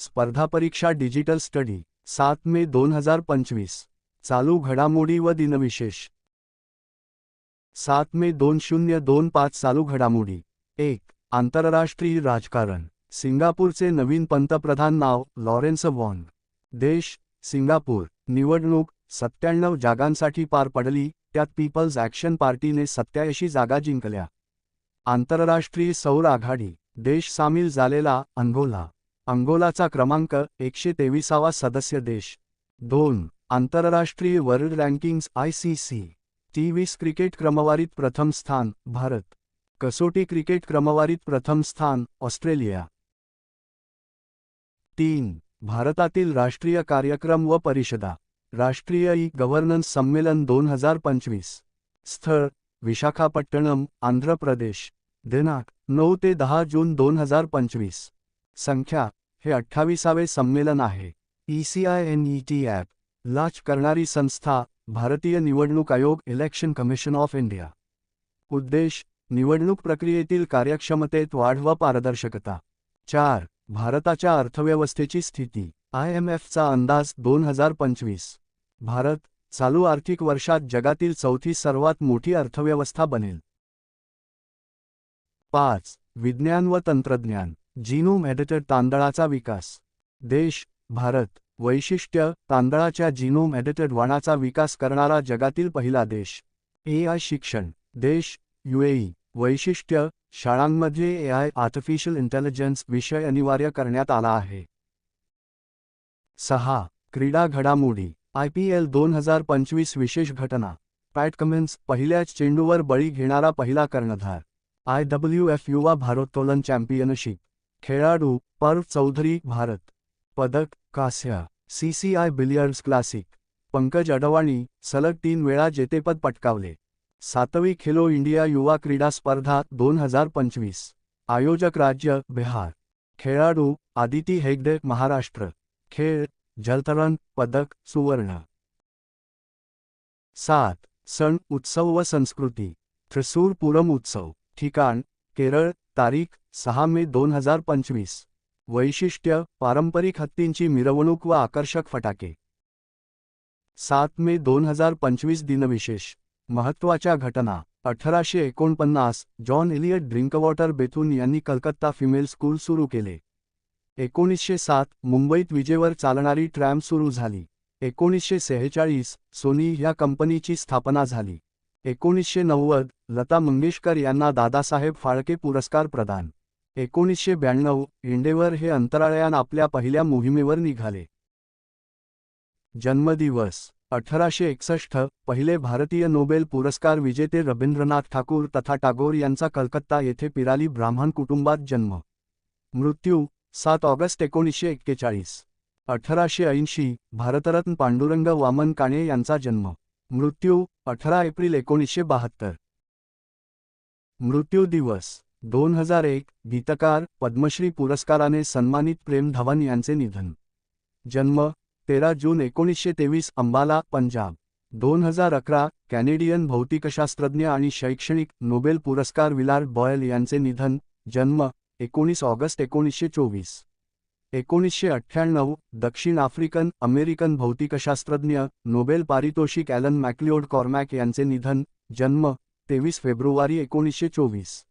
स्पर्धा परीक्षा digital study सात मे दोन हजार पंचवीस. चालू घडामोडी व दिनविशेष. सात मे दोन शून्य दोन पाच चालू घडामोडी. एक आंतरराष्ट्रीय राजकारण. सिंगापूरचे नवीन पंतप्रधान नाव लॉरेन्स वॉन देश सिंगापूर. निवडणूक सत्त्याण्णव जागांसाठी पार पडली त्यात पीपल्स ॲक्शन पार्टीने सत्याऐंशी जागा जिंकल्या. आंतरराष्ट्रीय सौर आघाडी. देश सामील झालेला अंगोला. अंगोलाचा क्रमांक एकशे तेविसावा सदस्य देश. दोन. आंतरराष्ट्रीय world rankings I C C T वीस क्रिकेट क्रमवारीत प्रथम स्थान भारत. कसोटी क्रिकेट क्रमवारीत प्रथम स्थान ऑस्ट्रेलिया. तीन. भारतातील राष्ट्रीय कार्यक्रम व परिषदा. राष्ट्रीय ई गव्हर्नन्स संमेलन दोन हजार पंचवीस. स्थळ विशाखापट्टणम आंध्र प्रदेश. दिनांक नऊ ते दहा जून दोन हजार पंचवीस. संख्या हे अठ्ठावीसावे संमेलन आहे. ईसीआयएनईटी ॲप लाच करणारी संस्था भारतीय निवडणूक आयोग इलेक्शन कमिशन ऑफ इंडिया उद्देश निवडणूक प्रक्रियेतील कार्यक्षमतेत वाढ व पारदर्शकता. चार भारताच्या अर्थव्यवस्थेची स्थिती आय एम एफचा अंदाज दोन हजार पंचवीस. भारत चालू आर्थिक वर्षात जगातील चौथी सर्वात मोठी अर्थव्यवस्था बनेल. पाच विज्ञान व तंत्रज्ञान. जीनोम एडिटर तांदळाचा विकास. देश भारत वैशिष्ट्य तांदळाच्या जीनोम एडिटेड वाणाचा विकास करणारा जगातील पहिला देश. ए आय शिक्षण. देश युएई वैशिष्ट्य शाळांमध्ये ए आय आर्टिफिशियल इंटेलिजन्स विषय अनिवार्य करण्यात आला आहे. सहा. क्रीडा घडामोडी. आय पी एल दोन हजार पंचवीस विशेष घटना. पॅट कमिन्स पहिल्याच चेंडूवर बळी घेणारा पहिला कर्णधार. आय डब्ल्यू एफ युवा भारोत्तोलन चॅम्पियनशिप. खेळाडू पर्व चौधरी भारत. पदक कास्या. C C I billiards classic Pankaj Advani सलग तीन वेळा जेतेपद पटकावले. सातवी खेलो इंडिया युवा क्रीडा स्पर्धा दोन हजार पंचवीस. आयोजक राज्य बिहार. खेळाडू आदिती हेगडे महाराष्ट्र. खेळ जलतरण पदक सुवर्ण. सात. सण उत्सव व संस्कृती. त्रिसूर पुरम उत्सव. ठिकाण केरळ. तारीख सहा मे दोन हजार पंचवीस. वैशिष्ट्य पारंपरिक हत्तींची मिरवणूक व आकर्षक फटाके. सात मे दोन हजार पंचवीस दिनविशेष. महत्त्वाच्या घटना. अठराशे एकोणपन्नास जॉन इलियट ड्रिंकवॉटर बेथून यांनी कलकत्ता फिमेल स्कूल सुरू केले. एकोणीसशे सात मुंबईत विजेवर चालणारी ट्रॅम सुरू झाली. एकोणीसशे सेहेचाळीस सोनी ह्या कंपनीची स्थापना झाली. एकोणीसशे नव्वद लता मंगेशकर यांना दादासाहेब फाळके पुरस्कार प्रदान. एकोणीसशे ब्याण्णव इंडेवर हे अंतराळयान आपल्या पहिल्या मोहिमेवर निघाले. जन्मदिवस अठराशे एकसष्ट पहिले भारतीय नोबेल पुरस्कार विजेते रवींद्रनाथ ठाकूर तथा टागोर यांचा कलकत्ता येथे पिराली ब्राह्मण कुटुंबात जन्म. मृत्यू सात ऑगस्ट एकोणीसशे एक्केचाळीस. अठराशे ऐंशी भारतरत्न पांडुरंग वामन काणे यांचा जन्म. मृत्यू अठरा एप्रिल एकोणीसशे बहात्तर. मृत्यू दिवस दोन हजार एक गीतकार पद्मश्री पुरस्काराने सन्मानित प्रेम धवन यांचे निधन. जन्म तेरा जून एकोणीसशे तेवीस अंबाला पंजाब. दोन हजार अकरा कॅनेडियन भौतिकशास्त्रज्ञ आणि शैक्षणिक नोबेल पुरस्कार विलार्ड बॉयल यांचे निधन. जन्म एकोणीस ऑगस्ट एकोणीसशे चोवीस. एकोणीसशे अठ्ठ्याण्णव दक्षिण आफ्रिकन अमेरिकन भौतिकशास्त्रज्ञ नोबेल पारितोषिक ॲलन मॅक्लिओड कॉर्मॅक यांचे निधन. जन्म तेवीस फेब्रुवारी एकोणीसशे चोवीस.